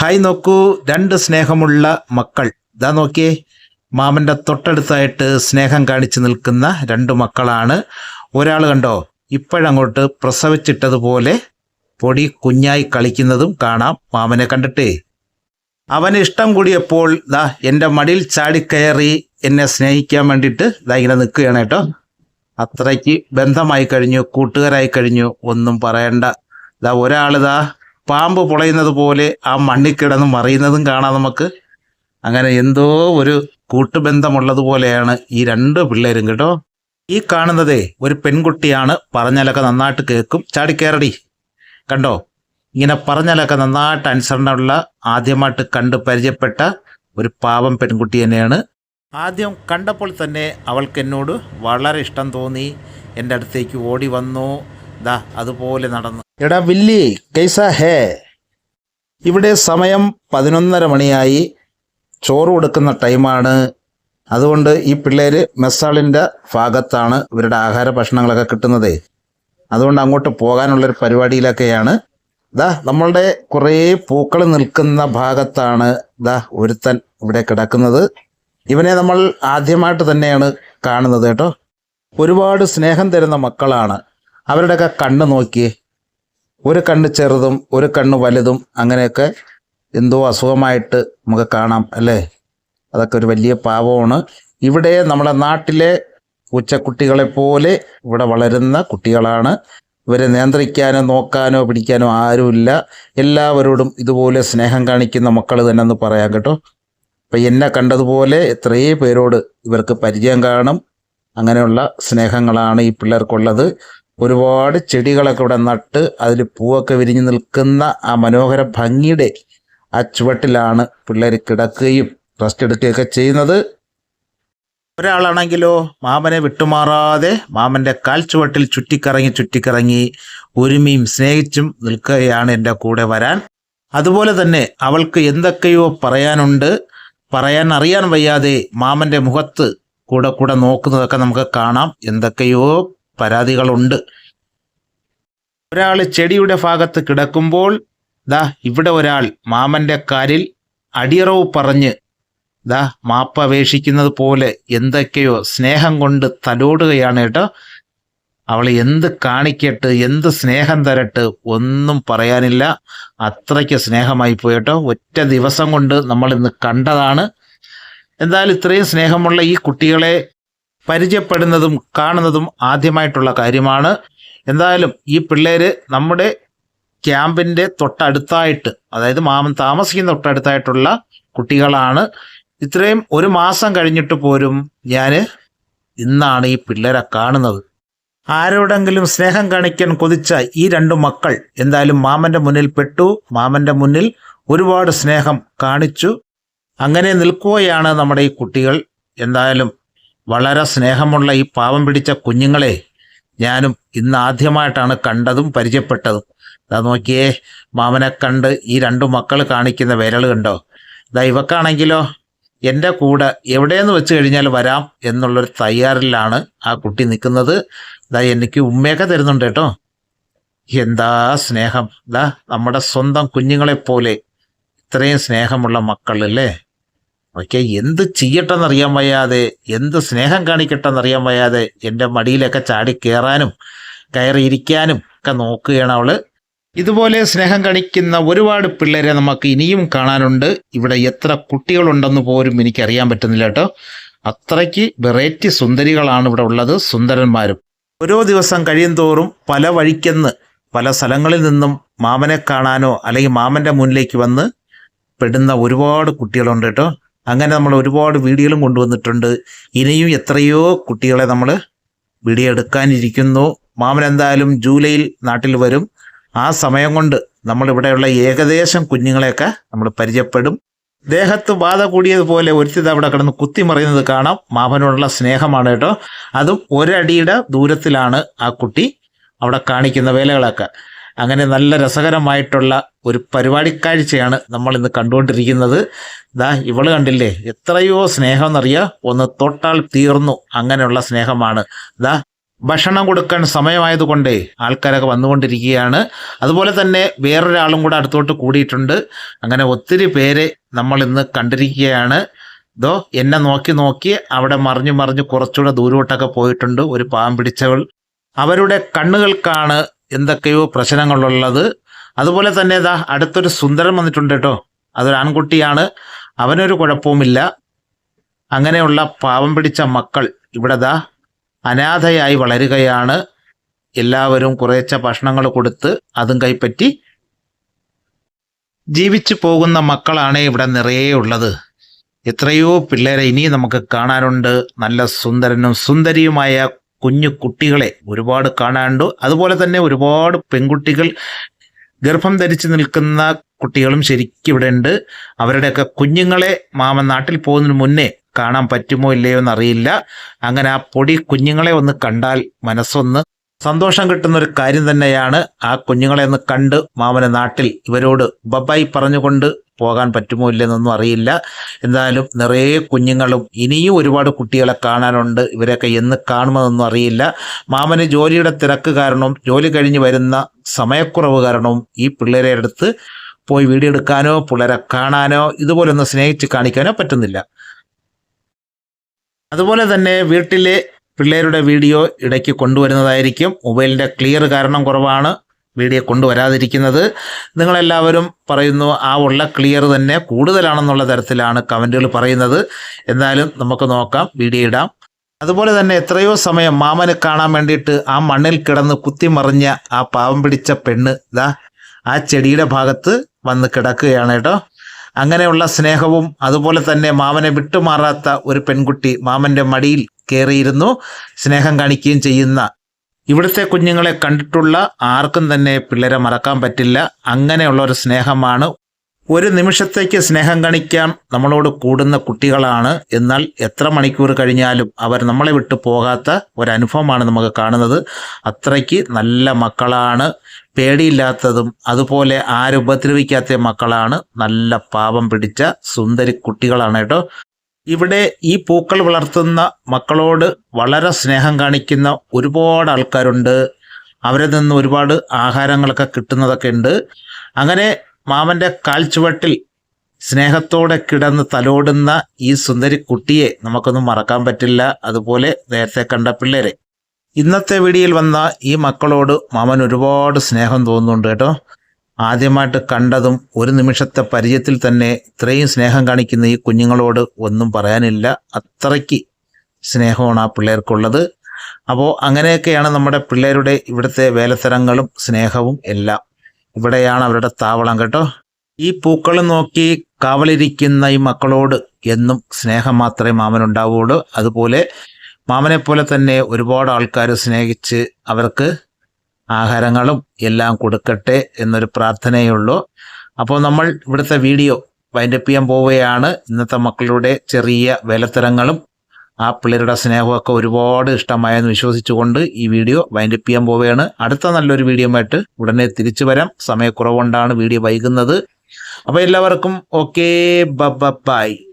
Hi നോക്കൂ രണ്ട് സ്നേഹമുള്ള മക്കൾ. ഇതാ നോക്കിയേ മാമന്റെ തൊട്ടടുത്തായിട്ട് സ്നേഹം കാണിച്ചു നിൽക്കുന്ന രണ്ട് മക്കളാണ്. ഒരാൾ കണ്ടോ ഇപ്പോഴങ്ങോട്ട് പ്രസവിച്ചിട്ടതുപോലെ പൊടി കുഞ്ഞായി കളിക്കുന്നതും കാണാം. മാമനെ കണ്ടിട്ടേ. അവന് ഇഷ്ടം കൂടിയപ്പോൾ ദാ എന്റെ മടിയിൽ ചാടിക്കയറി എന്നെ സ്നേഹിക്കാൻ വേണ്ടിയിട്ട് ദാ ഇങ്ങനെ നിൽക്കുകയാണ് കേട്ടോ. അത്രയ്ക്ക് ബന്ധമായി കഴിഞ്ഞു കൂട്ടുകാരായി കഴിഞ്ഞു ഒന്നും പറയണ്ട. ദാ ഒരാളിതാ പാമ്പ് പൊളയുന്നത് പോലെ ആ മണ്ണിൽ കിടന്ന് മറിയുന്നതും കാണാം നമുക്ക്. അങ്ങനെ എന്തോ ഒരു കൂട്ടുബന്ധമുള്ളതുപോലെയാണ് ഈ രണ്ട് പിള്ളേരും കേട്ടോ. ഈ കാണുന്നതേ ഒരു പെൺകുട്ടിയാണ് പറഞ്ഞാലൊക്കെ നന്നായിട്ട് കേൾക്കും. ചാടിക്കയറടി കണ്ടോ? ഇങ്ങനെ പറഞ്ഞാലൊക്കെ നന്നായിട്ട് അനുസരണമുള്ള ആദ്യമായിട്ട് കണ്ട് പരിചയപ്പെട്ട ഒരു പാവം പെൺകുട്ടി തന്നെയാണ്. ആദ്യം കണ്ടപ്പോൾ തന്നെ അവൾക്ക് എന്നോട് വളരെ ഇഷ്ടം തോന്നി. എന്റെ അടുത്തേക്ക് ഓടി വന്നു. ദാ അതുപോലെ നടന്നു. എടാ വില്ലി കൈസ ഹേ. ഇവിടെ സമയം പതിനൊന്നര മണിയായി. ചോറ് കൊടുക്കുന്ന ടൈമാണ്. അതുകൊണ്ട് ഈ പിള്ളേർ മെസ്സാളിന്റെ ഭാഗത്താണ് ഇവരുടെ ആഹാര ഭക്ഷണങ്ങളൊക്കെ കിട്ടുന്നത്. അതുകൊണ്ട് അങ്ങോട്ട് പോകാനുള്ളൊരു പരിപാടിയിലൊക്കെയാണ്. ദാ നമ്മളുടെ കുറേ പൂക്കൾ നിൽക്കുന്ന ഭാഗത്താണ് ദാ ഒരുത്തൻ ഇവിടെ കിടക്കുന്നത്. ഇവനെ നമ്മൾ ആദ്യമായിട്ട് തന്നെയാണ് കാണുന്നത് കേട്ടോ. ഒരുപാട് സ്നേഹം തരുന്ന മക്കളാണ്. അവരുടെയൊക്കെ കണ്ണ് നോക്കി ഒരു കണ്ണ് ചെറുതും ഒരു കണ്ണ് വലുതും അങ്ങനെയൊക്കെ എന്തോ അസുഖമായിട്ട് നമുക്ക് കാണാം അല്ലേ? അതൊക്കെ ഒരു വലിയ പാവമാണ് ഇവിടെ നമ്മുടെ നാട്ടിലെ ഉച്ചക്കുട്ടികളെ പോലെ ഇവിടെ വളരുന്ന കുട്ടികളാണ്. ഇവരെ നിയന്ത്രിക്കാനോ നോക്കാനോ പിടിക്കാനോ ആരുമില്ല. എല്ലാവരോടും ഇതുപോലെ സ്നേഹം കാണിക്കുന്ന മക്കൾ തന്നെ എന്ന് പറയാം കേട്ടോ. അപ്പം എന്നെ കണ്ടതുപോലെ എത്രയേ പേരോട് ഇവർക്ക് പരിചയം കാണും. അങ്ങനെയുള്ള സ്നേഹങ്ങളാണ് ഈ പിള്ളേർക്കുള്ളത്. ഒരുപാട് ചെടികളൊക്കെ ഇവിടെ നട്ട് അതിൽ പൂവൊക്കെ വിരിഞ്ഞു നിൽക്കുന്ന ആ മനോഹര ഭംഗിയുടെ ആ ചുവട്ടിലാണ് പിള്ളേർ കിടക്കുകയും റെസ്റ്റ് എടുക്കുകയൊക്കെ ചെയ്യുന്നത്. ഒരാളാണെങ്കിലോ മാമനെ വിട്ടുമാറാതെ മാമന്റെ കാൽ ചുവട്ടിൽ ചുറ്റിക്കറങ്ങി ചുറ്റിക്കറങ്ങി ഒരുമിയും സ്നേഹിച്ചും നിൽക്കുകയാണ് എന്റെ കൂടെ വരാൻ. അതുപോലെ തന്നെ അവൾക്ക് എന്തൊക്കെയോ പറയാനുണ്ട്. പറയാൻ അറിയാൻ വയ്യാതെ മാമന്റെ മുഖത്ത് കൂടെ കൂടെ നോക്കുന്നതൊക്കെ നമുക്ക് കാണാം. എന്തൊക്കെയോ പരാതികളുണ്ട്. ഒരാൾ ചെടിയുടെ ഭാഗത്ത് കിടക്കുമ്പോൾ ദാ ഇവിടെ ഒരാൾ മാമന്റെ കാലിൽ അടിയറവ് പറഞ്ഞ് ദാ മാപ്പപേക്ഷിക്കുന്നത് പോലെ എന്തൊക്കെയോ സ്നേഹം കൊണ്ട് തലോടുകയാണ് കേട്ടോ. അവൾ എന്ത് കാണിക്കട്ട് എന്ത് സ്നേഹം തരട്ട് ഒന്നും പറയാനില്ല. അത്രയ്ക്ക് സ്നേഹമായി പോയിട്ടോ ഒറ്റ ദിവസം കൊണ്ട് നമ്മൾ ഇന്ന് കണ്ടതാണ്. എന്തായാലും ഇത്രയും സ്നേഹമുള്ള ഈ കുട്ടികളെ പരിചയപ്പെടുന്നതും കാണുന്നതും ആദ്യമായിട്ടുള്ള കാര്യമാണ്. എന്തായാലും ഈ പിള്ളേര് നമ്മുടെ ക്യാമ്പിന്റെ തൊട്ടടുത്തായിട്ട് അതായത് മാമൻ താമസിക്കുന്ന തൊട്ടടുത്തായിട്ടുള്ള കുട്ടികളാണ്. ഇത്രയും ഒരു മാസം കഴിഞ്ഞിട്ട് പോലും ഞാൻ ഇന്നാണ് ഈ പിള്ളേരെ കാണുന്നത്. ആരോടെങ്കിലും സ്നേഹം കാണിക്കാൻ കൊതിച്ച ഈ രണ്ടു മക്കൾ എന്തായാലും മാമന്റെ മുന്നിൽ പെട്ടു. മാമന്റെ മുന്നിൽ ഒരുപാട് സ്നേഹം കാണിച്ചു. അങ്ങനെ നിൽക്കുകയാണ് നമ്മുടെ ഈ കുട്ടികൾ. എന്തായാലും വളരെ സ്നേഹമുള്ള ഈ പാവം പിടിച്ച കുഞ്ഞുങ്ങളെ ഞാനും ഇന്ന് ആദ്യമായിട്ടാണ് കണ്ടതും പരിചയപ്പെട്ടതും. അതാ നോക്കിയേ മാമനെ കണ്ട് ഈ രണ്ടു മക്കൾ കാണിക്കുന്ന വിരൽ കണ്ടോ? ഇതാ ഇവക്കാണെങ്കിലോ എന്റെ കൂടെ എവിടെയെന്ന് വെച്ച് കഴിഞ്ഞാൽ വരാം എന്നുള്ളൊരു തയ്യാറിലാണ് ആ കുട്ടി നിൽക്കുന്നത്. ഇതാ എനിക്ക് ഉമ്മയൊക്കെ തരുന്നുണ്ട് കേട്ടോ. എന്താ സ്നേഹം? ഇതാ നമ്മുടെ സ്വന്തം കുഞ്ഞുങ്ങളെപ്പോലെ ഇത്രയും സ്നേഹമുള്ള മക്കളല്ലേ? ഓക്കെ എന്ത് ചെയ്യട്ടെന്നറിയാൻ വയ്യാതെ എന്ത് സ്നേഹം കാണിക്കട്ടെന്നറിയാൻ വയ്യാതെ എന്റെ മടിയിലൊക്കെ ചാടി കയറാനും കയറിയിരിക്കാനും ഒക്കെ നോക്കുകയാണ് അവൾ. ഇതുപോലെ സ്നേഹം കാണിക്കുന്ന ഒരുപാട് പിള്ളേരെ നമുക്ക് ഇനിയും കാണാനുണ്ട്. ഇവിടെ എത്ര കുട്ടികളുണ്ടെന്ന് പോലും എനിക്കറിയാൻ പറ്റുന്നില്ല കേട്ടോ. അത്രയ്ക്ക് വെറൈറ്റി സുന്ദരികളാണ് ഇവിടെ ഉള്ളത് സുന്ദരന്മാരും. ഓരോ ദിവസം കഴിയും തോറും പല വഴിക്കെന്ന് പല സ്ഥലങ്ങളിൽ നിന്നും മാമനെ കാണാനോ അല്ലെങ്കിൽ മാമന്റെ മുന്നിലേക്ക് വന്ന് പെടുന്ന ഒരുപാട് കുട്ടികളുണ്ട് കേട്ടോ. അങ്ങനെ നമ്മൾ ഒരുപാട് വീഡിയോകളും കൊണ്ടുവന്നിട്ടുണ്ട്. ഇനിയും എത്രയോ കുട്ടികളെ നമ്മൾ വീഡിയോ എടുക്കാനിരിക്കുന്നു. മാമൻ എന്തായാലും ജൂലൈയിൽ നാട്ടിൽ വരും. ആ സമയം കൊണ്ട് നമ്മൾ ഇവിടെയുള്ള ഏകദേശം കുഞ്ഞുങ്ങളെയൊക്കെ നമ്മൾ പരിചയപ്പെടും. ദേഹത്ത് ബാധ കൂടിയതുപോലെ ഒരുത്തിത് അവിടെ കിടന്ന് കുത്തിമറിയുന്നത് കാണാം. മാമനോടുള്ള സ്നേഹമാണ് കേട്ടോ. അതും ഒരടിയുടെ ദൂരത്തിലാണ് ആ കുട്ടി അവിടെ കാണിക്കുന്ന വേലകളൊക്കെ. അങ്ങനെ നല്ല രസകരമായിട്ടുള്ള ഒരു പരിപാടി കാഴ്ചയാണ് നമ്മൾ ഇന്ന് കണ്ടുകൊണ്ടിരിക്കുന്നത്. ദാ ഇവൾ കണ്ടില്ലേ? എത്രയോ സ്നേഹം എന്നറിയാ ഒന്ന് തൊട്ടാൽ തീർന്നു അങ്ങനെയുള്ള സ്നേഹമാണ്. ദാ ഭക്ഷണം കൊടുക്കാൻ സമയമായതുകൊണ്ടേ ആൾക്കാരൊക്കെ വന്നുകൊണ്ടിരിക്കുകയാണ്. അതുപോലെ തന്നെ വേറൊരാളും കൂടെ അടുത്തോട്ട് കൂടിയിട്ടുണ്ട്. അങ്ങനെ ഒത്തിരി പേരെ നമ്മൾ ഇന്ന് കണ്ടിരിക്കുകയാണ്. ഇതോ എന്നെ നോക്കി നോക്കി അവിടെ മറിഞ്ഞു മറിഞ്ഞ് കുറച്ചുകൂടെ ദൂരോട്ടൊക്കെ പോയിട്ടുണ്ട് ഒരു പാവം പിടിച്ചവൾ. അവരുടെ കണ്ണുകൾക്കാണ് എന്തൊക്കെയോ പ്രശ്നങ്ങളുള്ളത്. അതുപോലെ തന്നെ ഇതാ അടുത്തൊരു സുന്ദരൻ വന്നിട്ടുണ്ട് കേട്ടോ. അതൊരു ആൺകുട്ടിയാണ്. അവനൊരു കുഴപ്പവുമില്ല. അങ്ങനെയുള്ള പാവം പിടിച്ച മക്കൾ ഇവിടെ ദാ അനാഥയായി വളരുകയാണ്. എല്ലാവരും കുറേച്ച ഭക്ഷണങ്ങൾ കൊടുത്ത് അതും കൈപ്പറ്റി ജീവിച്ചു പോകുന്ന മക്കളാണ് ഇവിടെ നിറയെ ഉള്ളത്. എത്രയോ പിള്ളേരെ ഇനിയും നമുക്ക് കാണാനുണ്ട്. നല്ല സുന്ദരനും സുന്ദരിയുമായ കുഞ്ഞു കുട്ടികളെ ഒരുപാട് കാണാനുണ്ട്. അതുപോലെ തന്നെ ഒരുപാട് പെൺകുട്ടികൾ ഗർഭം ധരിച്ചു നിൽക്കുന്ന കുട്ടികളും ശരിക്കും ഇവിടെ ഉണ്ട്. അവരുടെയൊക്കെ കുഞ്ഞുങ്ങളെ മാമൻ നാട്ടിൽ പോകുന്നതിന് മുന്നേ കാണാൻ പറ്റുമോ ഇല്ലയോ എന്നറിയില്ല. അങ്ങനെ ആ പൊടി കുഞ്ഞുങ്ങളെ ഒന്ന് കണ്ടാൽ മനസ്സൊന്ന് സന്തോഷം കിട്ടുന്ന ഒരു കാര്യം തന്നെയാണ് ആ കുഞ്ഞുങ്ങളെ ഒന്ന് കണ്ട് മാമന് നാട്ടിൽ ഇവരോട് ബബായി പറഞ്ഞുകൊണ്ട് പോകാൻ പറ്റുമോ ഇല്ലെന്നൊന്നും അറിയില്ല. എന്തായാലും നിറയെ കുഞ്ഞുങ്ങളും ഇനിയും ഒരുപാട് കുട്ടികളെ കാണാനുണ്ട്. ഇവരൊക്കെ എന്ന് കാണുമെന്നൊന്നും അറിയില്ല. മാമന് ജോലിയുടെ തിരക്ക് കാരണം ജോലി കഴിഞ്ഞ് വരുന്ന സമയക്കുറവ് കാരണവും ഈ പിള്ളേരെ അടുത്ത് പോയി വീഡിയോ എടുക്കാനോ പിള്ളേരെ കാണാനോ ഇതുപോലൊന്ന് സ്നേഹിച്ച് കാണിക്കാനോ പറ്റുന്നില്ല. അതുപോലെ തന്നെ വീട്ടിലെ പിള്ളേരുടെ വീഡിയോ ഇടയ്ക്ക് കൊണ്ടുവരുന്നതായിരിക്കും. മൊബൈലിന്റെ ക്ലിയർ കാരണം കുറവാണ് വീഡിയോ കൊണ്ടുവരാതിരിക്കുന്നത്. നിങ്ങളെല്ലാവരും പറയുന്നു ആ ഉള്ള ക്ലിയർ തന്നെ കൂടുതലാണെന്നുള്ള തരത്തിലാണ് കമന്റുകൾ പറയുന്നത്. എന്തായാലും നമുക്ക് നോക്കാം വീഡിയോ ഇടാം. അതുപോലെ തന്നെ എത്രയോ സമയം മാമന് കാണാൻ വേണ്ടിയിട്ട് ആ മണ്ണിൽ കിടന്ന് കുത്തിമറിഞ്ഞ ആ പാവം പിടിച്ച പെണ്ണ് ഇതാ ആ ചെടിയുടെ ഭാഗത്ത് വന്ന് കിടക്കുകയാണ് കേട്ടോ. അങ്ങനെയുള്ള സ്നേഹവും അതുപോലെ തന്നെ മാമനെ വിട്ടുമാറാത്ത ഒരു പെൺകുട്ടി മാമന്റെ മടിയിൽ കയറിയിരുന്നു. സ്നേഹം കാണിക്കുകയും ചെയ്യുന്ന ഇവിടുത്തെ കുഞ്ഞുങ്ങളെ കണ്ടിട്ടുള്ള ആർക്കും തന്നെ പിള്ളേരെ മറക്കാൻ പറ്റില്ല. അങ്ങനെയുള്ള ഒരു സ്നേഹമാണ്. ഒരു നിമിഷത്തേക്ക് സ്നേഹം കാണിക്കാൻ നമ്മളോട് കൂടുന്ന കുട്ടികളാണ്. എന്നാൽ എത്ര മണിക്കൂർ കഴിഞ്ഞാലും അവർ നമ്മളെ വിട്ടു പോകാത്ത ഒരനുഭവമാണ് നമുക്ക് കാണുന്നത്. അത്രയ്ക്ക് നല്ല മക്കളാണ്. പേടിയില്ലാത്തതും അതുപോലെ ആരും ഉപദ്രവിക്കാത്ത മക്കളാണ്. നല്ല പാപം പിടിച്ച സുന്ദരി കുട്ടികളാണ് കേട്ടോ. ഇവിടെ ഈ പൂക്കൾ വളർത്തുന്ന മക്കളോട് വളരെ സ്നേഹം കാണിക്കുന്ന ഒരുപാട് ആൾക്കാരുണ്ട്. അവരിൽ നിന്ന് ഒരുപാട് ആഹാരങ്ങളൊക്കെ കിട്ടുന്നതൊക്കെ ഉണ്ട്. അങ്ങനെ മാമന്റെ കാൽച്ചുവട്ടിൽ സ്നേഹത്തോടെ കിടന്ന് തലോടുന്ന ഈ സുന്ദരി കുട്ടിയെ നമുക്കൊന്നും മറക്കാൻ പറ്റില്ല. അതുപോലെ നേരത്തെ കണ്ട പിള്ളേരെ. ഇന്നത്തെ വീഡിയോയിൽ വന്ന ഈ മക്കളോട് മാമൻ ഒരുപാട് സ്നേഹം തോന്നുന്നുണ്ട് കേട്ടോ. ആദ്യമായിട്ട് കണ്ടതും ഒരു നിമിഷത്തെ പരിചയത്തിൽ തന്നെ ഇത്രയും സ്നേഹം കാണിക്കുന്ന ഈ കുഞ്ഞുങ്ങളോട് ഒന്നും പറയാനില്ല. അത്രയ്ക്ക് സ്നേഹമാണ് ആ പിള്ളേർക്കുള്ളത്. അപ്പോൾ അങ്ങനെയൊക്കെയാണ് നമ്മുടെ പിള്ളേരുടെ ഇവിടുത്തെ വേലത്തരങ്ങളും സ്നേഹവും എല്ലാം. ഇവിടെയാണ് അവരുടെ താവളം കേട്ടോ. ഈ പൂക്കൾ നോക്കി കാവലിരിക്കുന്ന ഈ മക്കളോട് എന്നും സ്നേഹം മാത്രമേ മാമനുണ്ടാവുകയുള്ളൂ അതുപോലെ മാമനെ പോലെ തന്നെ ഒരുപാട് ആൾക്കാർ സ്നേഹിച്ച് അവർക്ക് ആഹാരങ്ങളും എല്ലാം കൊടുക്കട്ടെ എന്നൊരു പ്രാർത്ഥനയുള്ളൂ. അപ്പോൾ നമ്മൾ ഇവിടുത്തെ വീഡിയോ വൈൻഡപ്പ് ചെയ്യാൻ പോവുകയാണ്. ഇന്നത്തെ മക്കളുടെ ചെറിയ വേലത്തരങ്ങളും ആ പിള്ളേരുടെ സ്നേഹമൊക്കെ ഒരുപാട് ഇഷ്ടമായെന്ന് വിശ്വസിച്ചുകൊണ്ട് ഈ വീഡിയോ വൈൻഡപ്പ് ചെയ്യാൻ പോവുകയാണ്. അടുത്ത നല്ലൊരു വീഡിയോ ആയിട്ട് ഉടനെ തിരിച്ചു വരാം. സമയക്കുറവുകൊണ്ടാണ് വീഡിയോ വൈകുന്നത്. അപ്പോൾ എല്ലാവർക്കും ഓക്കേ ബ ബൈ.